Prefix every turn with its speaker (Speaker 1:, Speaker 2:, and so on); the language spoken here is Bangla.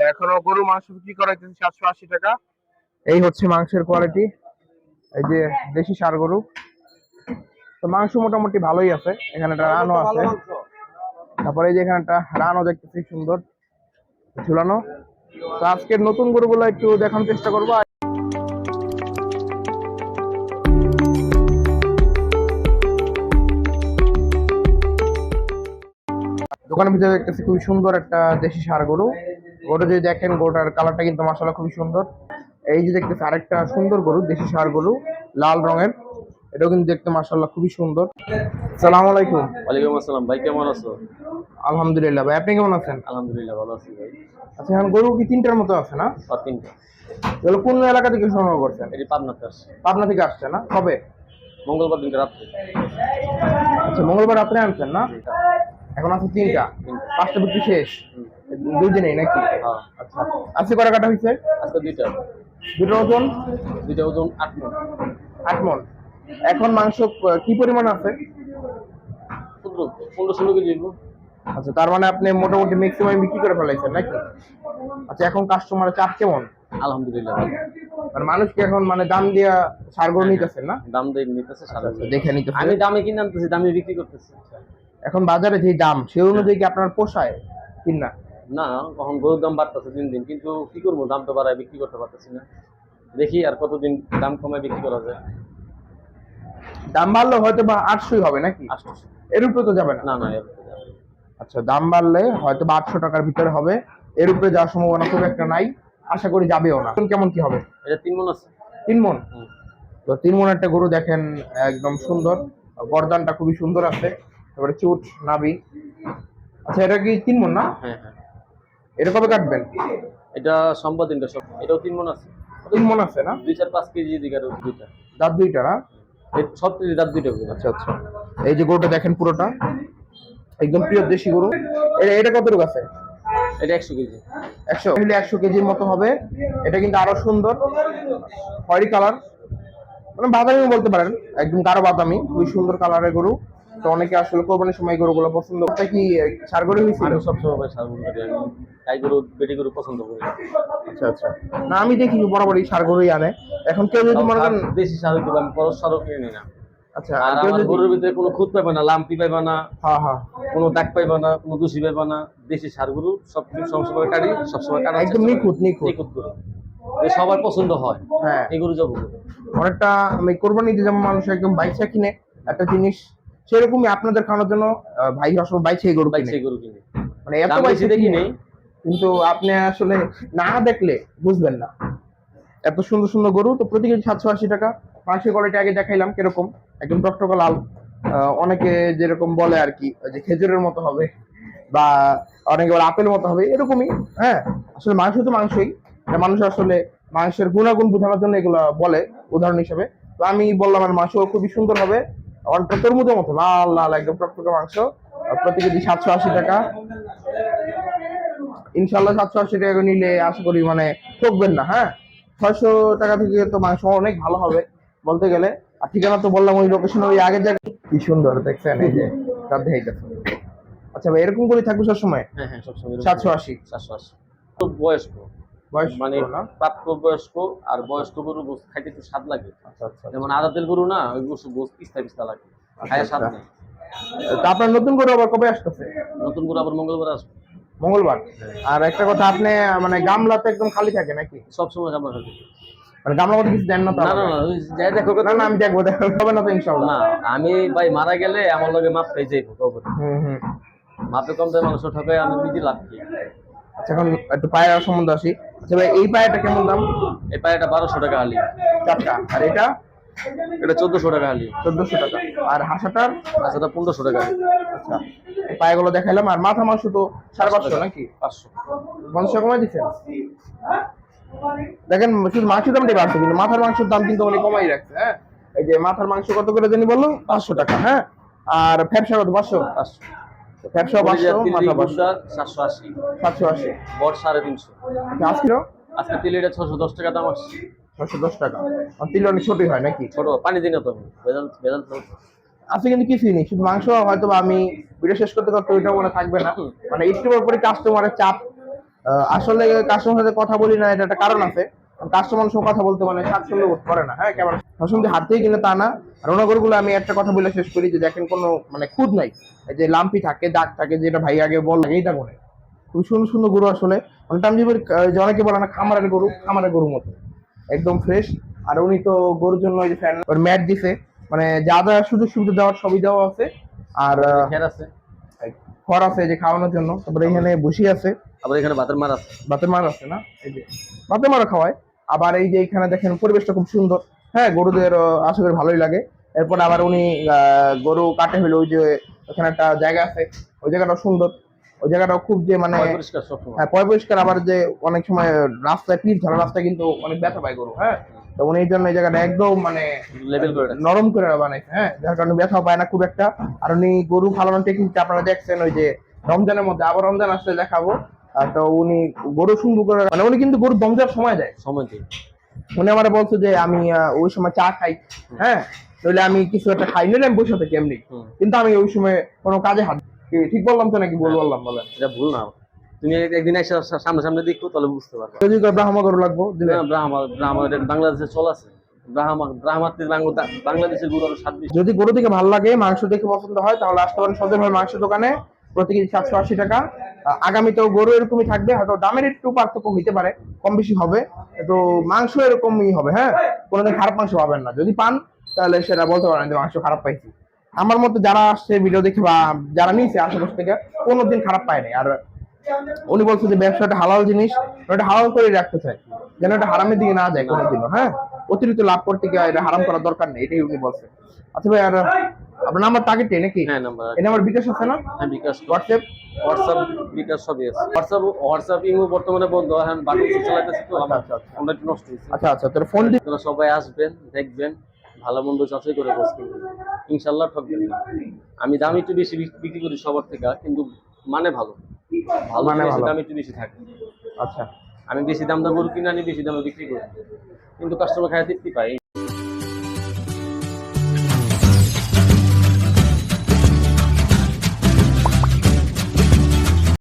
Speaker 1: তো এখনও গরু মাংস বিক্রি করা হচ্ছে সাতশো আশি টাকা। এই হচ্ছে মাংসের কোয়ালিটি এই যে দেশি সার গরু। তো মাংস মোটামুটি ভালোই আছে এখানে একটা রানও আছে। তারপরে এই যে এখানে একটা রানও দেখতেছি সুন্দর ঝুলানো। তো আজকের নতুন গরুগুলো একটু দেখানোর চেষ্টা করব। দোকানের ভিতরে দেখতেছি খুবই সুন্দর একটা দেশি সার গরু। গরু যদি দেখেন গরুটার কালারটা কিন্তু মাসালা খুবই সুন্দর। এই যে দেখতেছি আরেকটা সুন্দর গরু দেশি সার গরু লাল রঙের। এটাও কিন্তু দেখতে মাসাল্লাহ খুবই সুন্দর। সালাম আলাইকুম।
Speaker 2: ওয়ালাইকুম আসসালাম ভাই কেমন আছো?
Speaker 1: আলহামদুলিল্লাহ ভাই আপনি কেমন আছেন?
Speaker 2: আলহামদুলিল্লাহ ভালো আছি ভাই।
Speaker 1: আচ্ছা এখন গরু কি তিনটার মতো আছে না?
Speaker 2: তিনটা।
Speaker 1: এগুলো কোন এলাকা থেকে সংগ্রহ করছেন?
Speaker 2: এটি পাবনাতে আসছে।
Speaker 1: পাবনা থেকে আসছে না? কবে?
Speaker 2: মঙ্গলবার দিনকে রাত্রে।
Speaker 1: আচ্ছা মঙ্গলবার রাত্রে আনছেন না? এখন আছে তিনটা। পাঁচটা বিক্রি শেষ। দুই দিনেই নাকি?
Speaker 2: হ্যাঁ।
Speaker 1: আচ্ছা আজকে কটা কাটা হয়েছে?
Speaker 2: আজকে দুইটা।
Speaker 1: দুটো ওজন?
Speaker 2: দুইটা ওজন আট মন।
Speaker 1: আট মন। এখন মাংস কি পরিমাণ আছে?
Speaker 2: পনেরো ষোলো কেজি
Speaker 1: আচ্ছা তার মানে আপনি মোটামুটি ম্যাক্সিমাম বিক্রি করে ফেলাইছেন নাকি? আচ্ছা এখন কাস্টমারের চাপ কেমন?
Speaker 2: আলহামদুলিল্লাহ। ভালো।
Speaker 1: মানে মানুষ কি এখন মানে দাম দিয়া সারগর নিতেছেন না?
Speaker 2: দাম দিয়ে নিতেছে
Speaker 1: আচ্ছা, দেখে নিতেছে।
Speaker 2: আমি দামে কিনে আনতেছি দামে বিক্রি করতেছি।
Speaker 1: এখন বাজারে যে দাম সেই অনুযায়ী কি আপনার পোষায় কিনা?
Speaker 2: না কখন গরুর দাম বাড়তেছে দিন দিন কিন্তু কি করব দাম তো বাড়ায় বিক্রি করতে পারতেছি না। দেখি আর কতদিন দাম কমায় বিক্রি করা যায়।
Speaker 1: দাম বাড়লে হয়তো বা আটশোই হবে নাকি? এর উপরে তো যাবে না?
Speaker 2: না না।
Speaker 1: আচ্ছা দাম বাড়লে হয়তো বা আটশো টাকার ভিতরে হবে। এর উপরে যাওয়ার সম্ভাবনা খুব একটা নাই। আশা করি যাবেও না। কেমন কি হবে?
Speaker 2: এটা তিন মন আছে।
Speaker 1: তিন মন? তো তিন মন একটা গরু দেখেন একদম সুন্দর। গরদানটা খুবই সুন্দর আছে। তারপরে চুট নাবি আচ্ছা এটা কি তিন মন না?
Speaker 2: হ্যাঁ হ্যাঁ।
Speaker 1: এটা কবে কাটবেন?
Speaker 2: এটা সম্পদ দিনটা সব। এটাও তিন মন আছে।
Speaker 1: তিন মন আছে না?
Speaker 2: দুই চার পাঁচ কেজি দিকে আরও দুইটা।
Speaker 1: দাঁত দুইটা না?
Speaker 2: এই সব কেজি দাঁত দুইটা
Speaker 1: আচ্ছা আচ্ছা। এই যে গরুটা দেখেন পুরোটা একদম প্রিয় দেশি গরু। এটা এটা কতটুকু আছে?
Speaker 2: এটা একশো কেজি।
Speaker 1: একশো? হলে একশো কেজির মতো হবে। এটা কিন্তু আরও সুন্দর খয়েরি কালার। মানে বাদামি বলতে পারেন একদম গাঢ় বাদামি খুবই সুন্দর কালারের গরু। তো অনেকে আসলে কোরবানির সময় গরুগুলো পছন্দ করতে কি সার গরু হয়েছিল
Speaker 2: আমি সবসময় ভাই সার গরু করি আমি গাই গরু বেটি গরু পছন্দ করি।
Speaker 1: আচ্ছা আচ্ছা। না আমি দেখি বরাবরই সার গরুই আনে। এখন কেউ যদি মনে করেন
Speaker 2: দেশি সার দিব আমি পরশ সারও কিনে নিই না।
Speaker 1: আচ্ছা
Speaker 2: আর
Speaker 1: কেউ যদি
Speaker 2: গরুর ভিতরে কোনো খুঁত পাইবা না লাম্পি পাইবা না
Speaker 1: হ্যাঁ হ্যাঁ।
Speaker 2: কোনো দাগ পাইবা না কোনো দূষি পাইবা না দেশি সার গরু সব সবসময় কাটি সবসময় কাটা
Speaker 1: একদম নিখুঁত, নিখুঁত।
Speaker 2: নিখুঁত গরু। সবার পছন্দ হয়
Speaker 1: হ্যাঁ।
Speaker 2: এই গরু যাব
Speaker 1: অনেকটা আমি কোরবানিতে যেমন মানুষ একদম বাইচা কিনে একটা জিনিস সেরকমই আপনাদের খাওয়ানোর জন্য ভাই গরু কিনে।
Speaker 2: সেই গরু কিনে।
Speaker 1: মানে এত
Speaker 2: দাম দেখি নেই।
Speaker 1: কিন্তু আপনি আসলে না দেখলে বুঝবেন না। এত সুন্দর সুন্দর গরু তো প্রতি কেজি সাতশো আশি টাকা। মাংসের কোয়ালিটি আগে দেখাইলাম কীরকম। একদম টকটকা লাল। অনেকে যেরকম বলে আর কি যে খেজুরের মতো হবে বা অনেকে বলে আপেল মতো হবে এরকমই। হ্যাঁ আসলে মাংস তো মাংসই। এটা মানুষ আসলে মাংসের গুণাগুণ বোঝানোর জন্য এগুলো বলে উদাহরণ হিসেবে। তো আমি বললাম আর মাংস খুবই সুন্দর হবে। অনেকটা তরমুজের মতো লাল লাল একদম টকটকা মাংস। প্রতি কেজি সাতশো আশি টাকা। ইনশাল্লাহ সাতশো আশি টাকা নিলে আশা করি মানে ঠকবেন না হ্যাঁ? ছয়শো টাকা থেকে তো মাংস অনেক ভালো হবে বলতে গেলে। আর ঠিকানা তো বললাম ওই লোকেশন ওই আগের জায়গায়। কি সুন্দর দেখছেন এই যে তার দেখাইতেছে। আচ্ছা ভাই এরকম করে থাকবে সবসময়?
Speaker 2: হ্যাঁ হ্যাঁ সবসময়
Speaker 1: সাতশো আশি।
Speaker 2: সাতশো আশি। বয়স্ক?
Speaker 1: বয়স
Speaker 2: মানে
Speaker 1: মানে
Speaker 2: প্রাপ্ত বয়স্ক আর বয়স্ক গরু গোস্ত খাইতে একটু স্বাদ লাগে।
Speaker 1: আচ্ছা আচ্ছা
Speaker 2: যেমন আদা তেল গরু না ওই গোস্ত গোস্ত পিস্তা পিস্তা লাগে। খায় স্বাদ
Speaker 1: আচ্ছা।
Speaker 2: নেই
Speaker 1: আপনার নতুন করে আবার কবে আসতেছে?
Speaker 2: নতুন গরু আবার মঙ্গলবার আসবে।
Speaker 1: মঙ্গলবার? আর একটা কথা আপনি মানে গামলাতে একদম খালি থাকে নাকি?
Speaker 2: সবসময় আমরা থাকি।
Speaker 1: মানে গামলা মধ্যে কিছু দেন না তো
Speaker 2: না না যাই দেখো
Speaker 1: না না আমি দেখব দেখব। হবে না তো ইনশাল্লাহ।
Speaker 2: না আমি ভাই মারা গেলে আমার লগে মাপ পেয়ে যাইব কবর
Speaker 1: হুম হুম।
Speaker 2: মাপে কম দেয় মানুষ ঠকে আমি নিজে লাভ কি
Speaker 1: আচ্ছা এখন একটু পায়ের সম্বন্ধে আসি। আচ্ছা ভাই এই পায়েটা কেমন দাম?
Speaker 2: এই পায়েটা বারোশো টাকা হালি।
Speaker 1: চারটা আর এটা?
Speaker 2: এটা চোদ্দশো টাকা হালি।
Speaker 1: চোদ্দশো টাকা। আর হাসাটার?
Speaker 2: আচ্ছা পনেরোশো টাকা
Speaker 1: আচ্ছা। এই পায়েগুলো দেখাইলাম। আর মাথা মাংস তো সাড়ে পাঁচশো নাকি?
Speaker 2: পাঁচশো।
Speaker 1: পঞ্চাশ টাকা কমাই দিচ্ছেন? দেখেন শুধু মাংসের দামটাই বাড়ছে কিন্তু মাথার মাংসের দাম কিন্তু উনি কমাই রাখছে হ্যাঁ? এই যে মাথার মাংস কত করে জানি বলল পাঁচশো টাকা হ্যাঁ? আর ফ্যাপসা কত? পাঁচশো?
Speaker 2: পাঁচশো।
Speaker 1: ফ্যাপসা পাঁচশো মাথা পাঁচশো
Speaker 2: সাতশো আশি।
Speaker 1: সাতশো আশি।
Speaker 2: বট সাড়ে তিনশো।
Speaker 1: আজকেও
Speaker 2: আজকে তিলিটা ছশো দশ টাকা দাম আসছে।
Speaker 1: ছশো দশ টাকা। আর তিল অনেক ছোটই হয় নাকি?
Speaker 2: ছোট পানি দিন তো
Speaker 1: আজকে কিন্তু কিছুই নেই শুধু মাংস হয়তো আমি ভিডিও শেষ করতে করতে ওইটা মনে থাকবে না। মানে একটু পরে কাস্টমারের চাপ। আসলে কাস্টমার সাথে কথা বলি না এটা একটা কারণ আছে। কাস্টমার সঙ্গে কথা বলতে মানে স্বাচ্ছন্দ্য বোধ করে না। হ্যাঁ কেমন সবসময় হাত থেকে কিনে তা না। আর ওনার গরুগুলো আমি একটা কথা বলে শেষ করি যে দেখেন কোনো মানে খুদ নাই। যে লাম্পি থাকে দাগ থাকে যেটা ভাই আগে বল এইটা করে খুব সুন্দর সুন্দর গরু আসলে। অনেকটা আমি যে বলি, আহ, যে অনেকে বলে না খামারের গরু খামারের গরুর মতো। একদম ফ্রেশ আর উনি তো গরুর জন্য ওই যে ফ্যান ওর ম্যাট দিছে। মানে যা যা সুযোগ সুবিধা দেওয়ার সবই দেওয়া আছে। আর
Speaker 2: আছে।
Speaker 1: খড় আছে যে খাওয়ানোর জন্য। তারপরে এখানে বসি আছে।
Speaker 2: আবার এখানে ভাতের মার আছে।
Speaker 1: ভাতের মার আছে না? এই যে ভাতের মারও খাওয়ায়। আবার এই যে এখানে দেখেন পরিবেশটা খুব সুন্দর। হ্যাঁ গরুদের আশা করি ভালোই লাগে। এরপর আবার উনি গরু কাটে হলো ওই যে ওখানে একটা জায়গা আছে ওই জায়গাটাও সুন্দর। ওই জায়গাটাও খুব যে মানে হ্যাঁ পয় পরিষ্কার আবার যে অনেক সময় রাস্তায় পিঠ ধরা রাস্তায় কিন্তু অনেক ব্যথা পায় গরু হ্যাঁ। তো উনি এই জন্য এই জায়গাটা একদম মানে
Speaker 2: লেভেল করে
Speaker 1: নরম করে বানাইছে হ্যাঁ। যার কারণে ব্যথা পায় না খুব একটা। আর উনি গরু ফালানোর টেকনিকটা আপনারা দেখছেন ওই যে রমজানের মধ্যে আবার রমজান আসলে দেখাবো। তো উনি গরু করে মানে উনি কিন্তু গরু দমজার সময় দেয়।
Speaker 2: সময় দিয়ে।
Speaker 1: উনি আমার বলছে যে আমি ওই সময় চা খাই। হ্যাঁ? নইলে আমি কিছু একটা খাই নইলে আমি বসে থাকি এমনি। কিন্তু আমি ওই সময় কোনো কাজে হাত ঠিক বললাম তো নাকি? ভুল বললাম বলেন
Speaker 2: এটা ভুল না। তুমি একদিন এসে সামনে সামনে দেখো তাহলে বুঝতে পারবে।
Speaker 1: যদি ব্রাহ্মা গরু লাগবো
Speaker 2: ব্রাহ্মা ব্রাহ্মা বাংলাদেশে চল আছে। বাংলাদেশের গুরু
Speaker 1: যদি গরু থেকে ভালো লাগে মাংস দেখে পছন্দ হয় তাহলে আসতে পারেন সদর ভাই মাংস দোকানে প্রতি কেজি সাতশো আশি টাকা। আগামীতেও গরু এরকমই থাকবে, হয়তো দামের একটু পার্থক্য হইতে পারে, কম বেশি হবে। তো মাংস এরকমই হবে হ্যাঁ? কোনোদিন খারাপ মাংস পাবেন না। যদি পান, তাহলে সেটা বলতে পারেন যে মাংস খারাপ পাইছি। আমার মতো যারা আসছে ভিডিও দেখে বা যারা নিয়েছে আশেপাশ থেকে, কোনোদিন খারাপ পায়নি আর উনি বলছে যে ব্যবসাটা হালাল জিনিস ওটা হালাল করে রাখতে চাই যেন এটা হারামের দিকে না যায় কোনোদিনও হ্যাঁ? অতিরিক্ত লাভ করতে গিয়ে এটা হারাম করার দরকার নেই, এটাই উনি বলছে। আচ্ছা ভাই, আর আপনার নাম্বার টার্গেটে নাকি?
Speaker 2: হ্যাঁ নাম্বার
Speaker 1: এই নাম্বার বিকাশ আছে না?
Speaker 2: হ্যাঁ বিকাশ
Speaker 1: হোয়াটসঅ্যাপ
Speaker 2: হোয়াটসঅ্যাপ বিকাশ সবই আছে। হোয়াটসঅ্যাপ হোয়াটসঅ্যাপ ইমো বর্তমানে বন্ধ এখন বাকি চালাইতেছি তো
Speaker 1: আচ্ছা, আচ্ছা।
Speaker 2: আমরা একটু নষ্ট হয়েছে।
Speaker 1: আচ্ছা আচ্ছা তোর ফোন দি
Speaker 2: আপনারা সবাই আসবেন দেখবেন ভালো মন্দ যাচাই করে বস কিনবেন ইনশাল্লাহ ঠকবেন না। আমি দাম একটু বেশি বিক্রি করি সবার থেকে কিন্তু মানে ভালো। ভালো
Speaker 1: মানে
Speaker 2: দাম একটু বেশি থাকে।
Speaker 1: আচ্ছা।
Speaker 2: আমি বেশি দাম দাম গরু কিনে আনি বেশি দামে বিক্রি করি। কিন্তু কাস্টমার খায় তৃপ্তি পাই